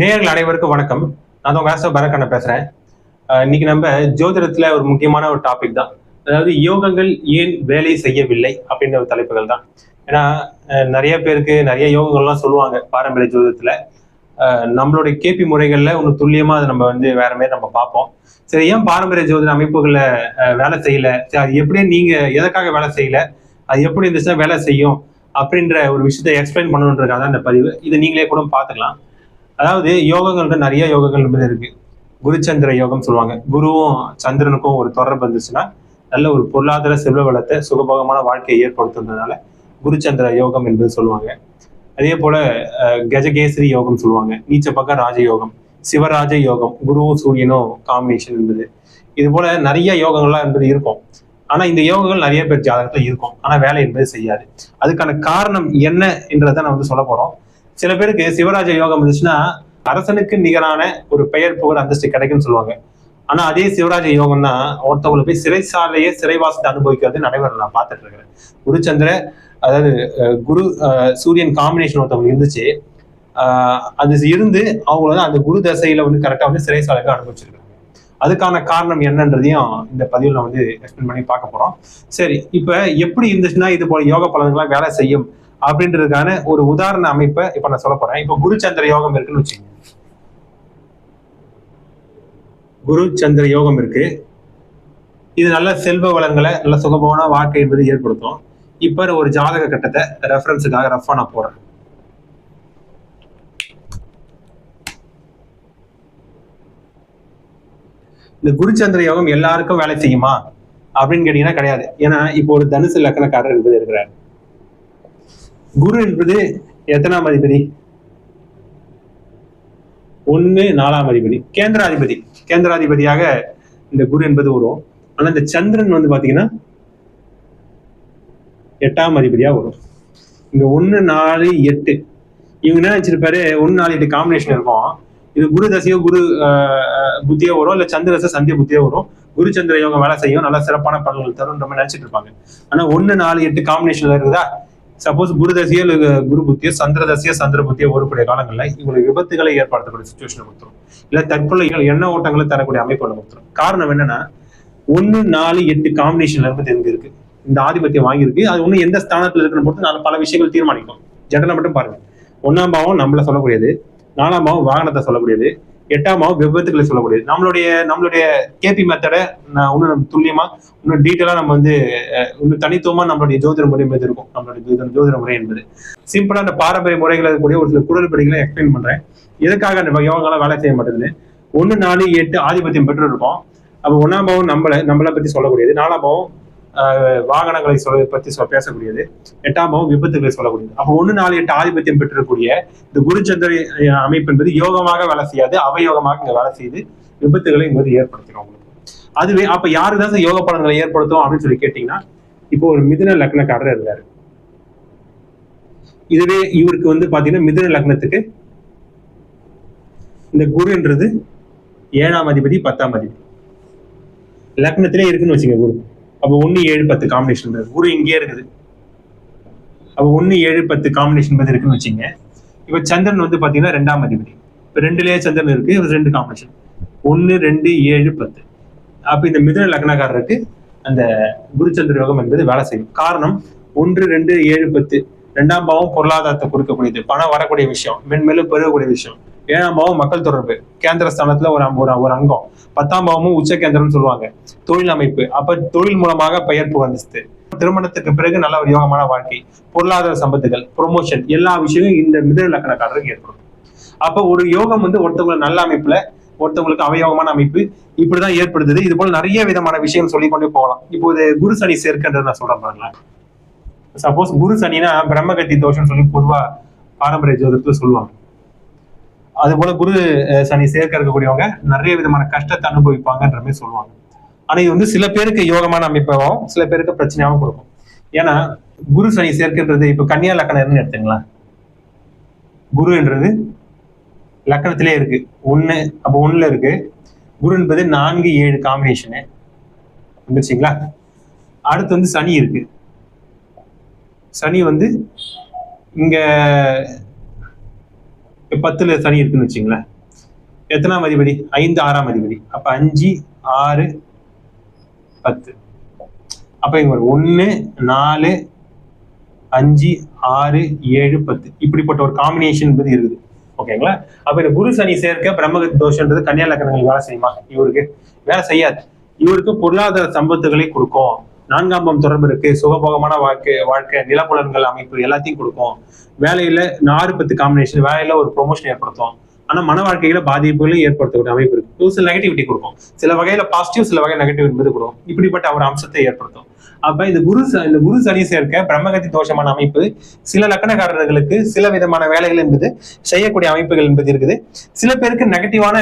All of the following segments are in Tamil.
நேர்கள் அனைவருக்கும் வணக்கம். நான் தான் ஆசை பரக்கண்ண பேசுறேன். இன்னைக்கு நம்ம ஜோதிடத்துல ஒரு முக்கியமான ஒரு டாபிக் தான். அதாவது யோகங்கள் ஏன் வேலை செய்யவில்லை அப்படின்ற ஒரு தலைப்புகள் தான். ஏன்னா நிறைய பேருக்கு நிறைய யோகங்கள்லாம் சொல்லுவாங்க பாரம்பரிய ஜோதிடத்துல. நம்மளுடைய கேபி முறைகள்ல ஒன்று துல்லியமா அதை நம்ம வந்து வேற மாதிரி நம்ம பார்ப்போம். சரி ஏன் பாரம்பரிய ஜோதிட அமைப்புகள்ல வேலை செய்யல? சரி அது எப்படி நீங்க எதற்காக வேலை செய்யல? அது எப்படி இருந்துச்சுன்னா வேலை செய்யும் அப்படின்ற ஒரு விஷயத்தை எக்ஸ்பிளைன் பண்ணணுன்றதுக்காக தான் இந்த பதிவு. இதை நீங்களே கூட பார்த்துக்கலாம். அதாவது யோகங்கள்ன்ற நிறைய யோகங்கள் என்பது இருக்கு. குருச்சந்திர யோகம் சொல்லுவாங்க. குருவும் சந்திரனுக்கும் ஒரு தொடர்பு இருந்துச்சுன்னா நல்ல ஒரு பொருளாதார செல்வ வளத்தை சுகபோகமான வாழ்க்கையை ஏற்படுத்துறதுனால குருச்சந்திர யோகம் என்பது சொல்லுவாங்க. அதே போல அஹ், கஜகேசரி யோகம் சொல்லுவாங்க. நீச்ச பக்கம் ராஜயோகம் சிவராஜ யோகம் குருவும் சூரியனும் காம்பினேஷன் என்பது. இது போல நிறைய யோகங்கள்லாம் என்பது இருக்கும். ஆனா இந்த யோகங்கள் நிறைய பேர் ஜாதகத்துல இருக்கும். ஆனா வேலை என்பது செய்யாது. அதுக்கான காரணம் என்ன என்றதை நான் வந்து சொல்ல போறோம். சில பேருக்கு சிவராஜ யோகம் இருந்துச்சுன்னா அரசனுக்கு நிகரான ஒரு பெயர் புகழ் அந்தஸ்து கிடைக்கும்னு சொல்லுவாங்க. ஆனா அதே சிவராஜ யோகம் தான் ஒருத்தவங்களை போய் சிறைசாலையே சிறைவாசத்தை அனுபவிக்கிறது நடைபெற நான் பார்த்துட்டு இருக்கிறேன். குருச்சந்திர அதாவது குரு சூரியன் காம்பினேஷன் ஒருத்தவங்க இருந்துச்சு. ஆஹ், அது இருந்து அவங்க வந்து அந்த குரு தசையில வந்து கரெக்டா வந்து சிறைச்சாலைக்கு அனுபவிச்சிருக்காங்க. அதுக்கான காரணம் என்னன்றதையும் இந்த பதிவில் நான் வந்து எக்ஸ்பிளைன் பண்ணி பார்க்க போறோம். சரி இப்ப எப்படி இருந்துச்சுன்னா இது போல யோக பலன்கள்லாம் வேலை செய்யும். அப்படின்றதுக்கான ஒரு உதாரண அமைப்பை இப்ப நான் சொல்ல போறேன். இப்ப குரு சந்திர யோகம் இருக்குன்னு வச்சுக்கோங்க. குரு சந்திர யோகம் இருக்கு. இது நல்ல செல்வ வளங்களை நல்ல சுகமான வாழ்க்கை என்பது ஏற்படுத்தும். இப்ப ஒரு ஜாதக கட்டத்தை ரெஃபரன்ஸுக்காக ரஃபா நான் போடுறேன். இந்த குருச்சந்திர யோகம் எல்லாருக்கும் வேலை செய்யுமா? அப்படின்னு கேட்டீங்கன்னா கிடையாது. ஏன்னா இப்போ ஒரு தனுசு லக்கணக்காரர் என்பது இருக்கிறார். குரு என்பது எத்தனாம் அதிபதி? ஒண்ணு நாலாம் அதிபதி. கேந்திராதிபதி. கேந்திராதிபதியாக இந்த குரு என்பது வரும். ஆனா இந்த சந்திரன் வந்து பாத்தீங்கன்னா எட்டாம் அதிபதியா வரும். இங்க ஒண்ணு நாலு எட்டு. இவங்க என்ன நினைச்சிருப்பாரு? ஒன்னு நாலு எட்டு காம்பினேஷன் இருக்கும். இது குரு தசையோ குரு ஆஹ், புத்தியோ வரும் இல்ல சந்திர சந்திய புத்தியோ வரும். குரு சந்திர யோகம் வேலை செய்யும் நல்லா சிறப்பான பலன்கள் தரும்ன்ற மாதிரி நினைச்சிட்டு இருப்பாங்க. ஆனா ஒன்னு நாலு எட்டு காம்பினேஷன்ல இருக்குதா? சப்போஸ் குரு தசையோ குரு புத்தியோ சந்திர தசையோ சந்திர புத்தியோ வரக்கூடிய காலங்களில் இவங்களுக்கு விபத்துகளை ஏற்படுத்தக்கூடிய சுச்சுவேஷன் கொடுத்துரும். இல்ல தற்கொலை எண்ண ஓட்டங்களை தரக்கூடிய அமைப்புகளை கொடுத்துரும். காரணம் என்னன்னா ஒண்ணு நாலு எட்டு காம்பினேஷன்ல இருந்து தெரிஞ்சு இருக்கு. இந்த ஆதிபத்தியம் வாங்கியிருக்கு. அது ஒண்ணு எந்த ஸ்தானத்துல இருக்குன்னு பொறுத்து நாலு பல விஷயங்கள் தீர்மானிக்கும். ஜெனரலாக மட்டும் பாருங்க. ஒன்னாம் பாவம் நம்மள சொல்லக்கூடியது. நாலாம் பாவம் வாகனத்தை சொல்லக்கூடியது. எட்டாம் பாவம் விபத்துக்களை சொல்லக்கூடியது. நம்மளுடைய நம்மளுடைய கேபி மெத்தடை நான் இன்னும் துல்லியமா இன்னும் டீட்டெயிலா நம்ம வந்து இன்னும் தனித்துவமா நம்மளுடைய ஜோதிட முறை என்பது இருக்கும். நம்மளுடைய ஜோதிட ஜோதிட முறை என்பது. சிம்பிளா அந்த பாரம்பரிய முறைகள் இருக்கக்கூடிய ஒரு சில குரல் படிகளை எக்ஸ்பிளைன் பண்றேன். எதுக்காக அந்த யோகாலாம் வேலை செய்ய மாட்டேங்குது ஒன்று நாலு எட்டு ஆதிபத்தியம் பெற்று இருக்கும். அப்போ ஒன்னாம் பாவம் நம்மளை நம்மளை பத்தி சொல்லக்கூடியது. நாலாம் பாவம் வாகனங்களை சொல்ல பத்தி பேசக்கூடியது. எட்டாம் பாவம் விபத்துகளை சொல்லக்கூடியது. அப்போ ஒன்னு நாலு எட்டு ஆதிபத்தியம் பெற்றக்கூடிய இந்த குருச்சந்திர அமைப்பு என்பது யோகமாக வேலை செய்யாது அவயோகமாக இங்க வேலை செய்து விபத்துகளை என்பது ஏற்படுத்திடும் உங்களுக்கு. அதுவே அப்ப யாருதான் சார் யோக பலன்களை ஏற்படுத்தும் அப்படின்னு சொல்லி கேட்டீங்கன்னா இப்போ ஒரு மிதுன லக்னக்காரர் இருந்தாரு இதுவே இவருக்கு வந்து பாத்தீங்கன்னா மிதுன லக்னத்துக்கு இந்த குருன்றது ஏழாம் அதிபதி பத்தாம் அதிபதி. லக்னத்திலே இருக்குன்னு வச்சுங்க குரு. அப்போ ஒன்னு ஏழு பத்து காம்பினேஷன் குரு இங்கேயே இருக்குது. அப்போ ஒன்னு ஏழு பத்து காம்பினேஷன் பத்தி இருக்குன்னு வச்சுங்க. இப்போ சந்திரன் வந்து பாத்தீங்கன்னா ரெண்டாம் அதிபதி. இப்போ ரெண்டுலயே சந்திரன் இருக்கு ரெண்டு காம்பினேஷன் ஒன்னு ரெண்டு ஏழு பத்து. அப்ப இந்த மிதுன லக்னக்காரருக்கு அந்த குருச்சந்திர யோகம் என்பது வேலை செய்யும். காரணம் ஒன்று ரெண்டு ஏழு பத்து. ரெண்டாம் பாவம் பொருளாதாரத்தை கொடுக்கக்கூடியது. பணம் வரக்கூடிய விஷயம். மென்மேலும் பெருகக்கூடிய விஷயம். ஏழாம் பாவம் மக்கள் தொடர்பு. கேந்திர ஸ்தானத்துல ஒரு ஒரு அங்கம். பத்தாம் பாவமும் உச்ச கேந்திரம்னு சொல்லுவாங்க. தொழில் அமைப்பு. அப்ப தொழில் மூலமாக பெயர் புகழ்ந்துச்சு. திருமணத்துக்கு பிறகு நல்ல ஒரு யோகமான வாழ்க்கை. பொருளாதார சம்பத்துகள் ப்ரொமோஷன் எல்லா விஷயமும் இந்த மிதன லக்கணக்காரருக்கு ஏற்படும். அப்ப ஒரு யோகம் வந்து ஒருத்தவங்களை நல்ல அமைப்புல ஒருத்தவங்களுக்கு அவயோகமான அமைப்பு இப்படிதான் ஏற்படுத்துது. இது போல நிறைய விதமான விஷயம் சொல்லி கொண்டே போகலாம். இப்போ இது குரு சனி சேர்க்கின்றது நான் சொல்றேன் பாருங்களேன். சப்போஸ் குரு சனினா பிரம்மகத்தி தோஷம்னு சொல்லி பொதுவா பாரம்பரிய ஜோதத்துல சொல்லுவாங்க. அது போல குரு சனி சேர்க்க இருக்கக்கூடியவங்க நிறைய விதமான கஷ்டத்தை அனுபவிப்பாங்கன்ற மாதிரி சொல்லுவாங்க. ஆனா இது வந்து சில பேருக்கு யோகமான அமைப்பாகவும் சில பேருக்கு பிரச்சனையாகவும் கொடுக்கும். ஏன்னா குரு சனி சேர்க்கின்றது இப்ப கன்னியா லக்கணம்னு எடுத்துங்களா குருன்றது லக்கணத்திலே இருக்கு. ஒண்ணு அப்ப ஒண்ணுல இருக்கு. குரு என்பது நான்கு ஏழு காம்பினேஷனு வந்துருச்சுங்களா அடுத்து வந்து சனி இருக்கு. சனி வந்து இங்க பத்துல சனி இருக்குன்னு வச்சுங்களேன். எத்தனாம் அதிபதி? ஐந்து ஆறாம் அதிபதி. அப்ப அஞ்சு ஆறு பத்து. அப்ப இங்க ஒரு நாலு அஞ்சு ஆறு ஏழு பத்து. இப்படிப்பட்ட ஒரு காம்பினேஷன் என்பது இருக்குது. ஓகேங்களா? அப்ப இந்த குரு சனி சேர்க்க பிரம்மகத் தோஷன்றது கன்னியா லக்கணங்கள் வேலை செய்யுமா? இவருக்கு வேலை செய்யாது. இவருக்கு பொருளாதார சம்பத்துகளை கொடுக்கும். நான்காம் பாவம் தொடர்பு இருக்கு சுகபோகமான வாழ்க்கை வாழ்க்கை நிலப்புலன்கள் அமைப்பு எல்லாத்தையும் கொடுக்கும். வேலையில நாறு பத்து காம்பினேஷன் வேலையில ஒரு ப்ரொமோஷன் ஏற்படுத்தும். ஆனா மன வாழ்க்கையில பாதிப்புகளையும் ஏற்படுத்தக்கூடிய அமைப்பு இருக்கு. சில நெகட்டிவிட்டி கொடுக்கும். சில வகையில பாசிட்டிவ் சில வகை நெகட்டிவ் என்பது கொடுக்கும். இப்படிப்பட்ட ஒரு அம்சத்தை ஏற்படுத்தும். அப்ப இந்த குரு இந்த குரு சனி சேர்க்க பிரம்மகத்தி தோஷமான அமைப்பு சில லக்கணக்காரர்களுக்கு சில விதமான வேலைகள் என்பது செய்யக்கூடிய அமைப்புகள் என்பது இருக்குது. சில பேருக்கு நெகட்டிவான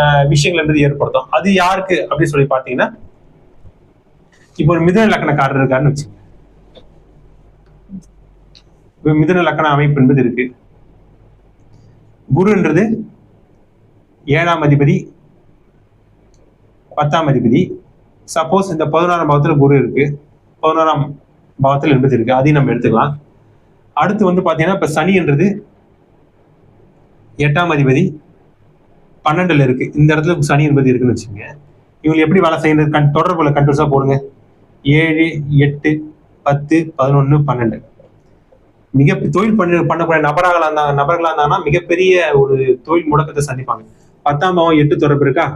அஹ், விஷயங்கள் என்பது ஏற்படுத்தும். அது யாருக்கு அப்படின்னு சொல்லி பாத்தீங்கன்னா இப்போ ஒரு மிதுன லக்கணக்காரர் இருக்காருன்னு வச்சுங்க இப்ப மிதுன லக்கண அமைப்பு என்பது இருக்கு. குருன்றது ஏழாம் அதிபதி பத்தாம் அதிபதி. சப்போஸ் இந்த பதினோராம் பாவத்தில் குரு இருக்கு. பதினோராம் பாவத்தில் என்பது இருக்கு. அதையும் நம்ம எடுத்துக்கலாம். அடுத்து வந்து பார்த்தீங்கன்னா இப்போ சனின்றது எட்டாம் அதிபதி பன்னெண்டுல இருக்கு. இந்த இடத்துல சனி என்பது இருக்குன்னு வச்சுங்க இவங்க எப்படி வேலை செய்யறது? கண் தொடர்புல கண்ட்ரோல்ஸா போடுங்க. ஏழு எட்டு பத்து பதினொன்னு பன்னெண்டு. மிக தொழில் பண்ண பண்ணக்கூடிய நபராக இருந்தாங்க நபர்களா இருந்தாங்கன்னா மிகப்பெரிய ஒரு தொழில் முடக்கத்தை சந்திப்பாங்க. பத்தாம் பாவம் எட்டு தொடர்பு இருக்கா?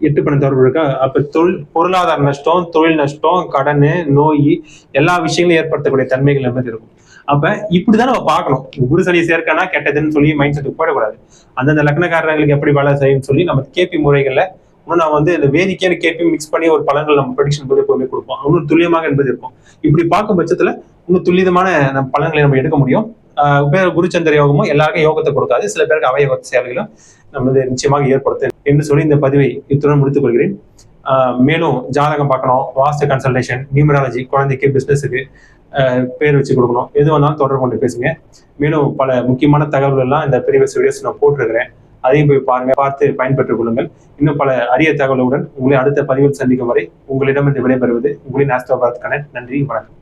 எட்டு பணம் தொடர்பு இருக்கா? அப்ப தொழில் பொருளாதார நஷ்டம் தொழில் நஷ்டம் கடன் நோய் எல்லா விஷயங்களும் ஏற்படுத்தக்கூடிய தன்மைகள் என்பது இருக்கும். அப்ப இப்படிதான் நம்ம பார்க்கணும். குரு சனி சேர்க்கனா கெட்டதுன்னு சொல்லி மைண்ட் செட்டுக்கு போடக்கூடாது அந்தந்த லக்னக்காரர்களுக்கு எப்படி வேலை செய்யும்னு சொல்லி நம்ம கேபி முறைகள்ல இன்னும் நான் வந்து இந்த வேதிக்கையான கேபி மிக்ஸ் பண்ணி ஒரு பழங்கள் நம்ம ப்ரொடிக்ஷன் போது எப்பவுமே கொடுப்போம். இன்னும் துல்லியமாக என்பது இருக்கும். இப்படி பார்க்கும் பட்சத்துல இன்னும் துல்லியமான நம்ம பலன்களை நம்ம எடுக்க முடியும். பேர் குருச்சந்திர யோகமும் எல்லாருக்கும் யோகத்தை கொடுக்காது. சில பேருக்கு அவயோக சேவைகளும் நம்ம வந்து நிச்சயமாக ஏற்படுத்தும் என்று சொல்லி இந்த பதிவை இத்துடன் முடித்துக் கொள்கிறேன். மேலும் ஜாதகம் பார்க்கணும் வாஸ்து கன்சல்டேஷன் நியூமராலஜி குழந்தைக்கு பிசினஸுக்கு பேர் வச்சு கொடுக்கணும். எது வந்தாலும் தொடர்பு கொண்டு பேசுங்க. மேலும் பல முக்கியமான தகவல்கள்லாம் இந்த பெரிய வீடியோஸ் நான் போட்டிருக்கிறேன். அதையும் போய் பாருங்க பார்த்து பயன்பெற்றுக் கொள்ளுங்கள். இன்னும் பல அரிய தகவலுடன் உங்களை அடுத்த பதிவில் சந்திக்கும் வரை உங்களிடமிருந்து விடைபெறுவது உங்களின் ஆஸ்ட்ரோபாரத் கணன் நன்றி வணக்கம்.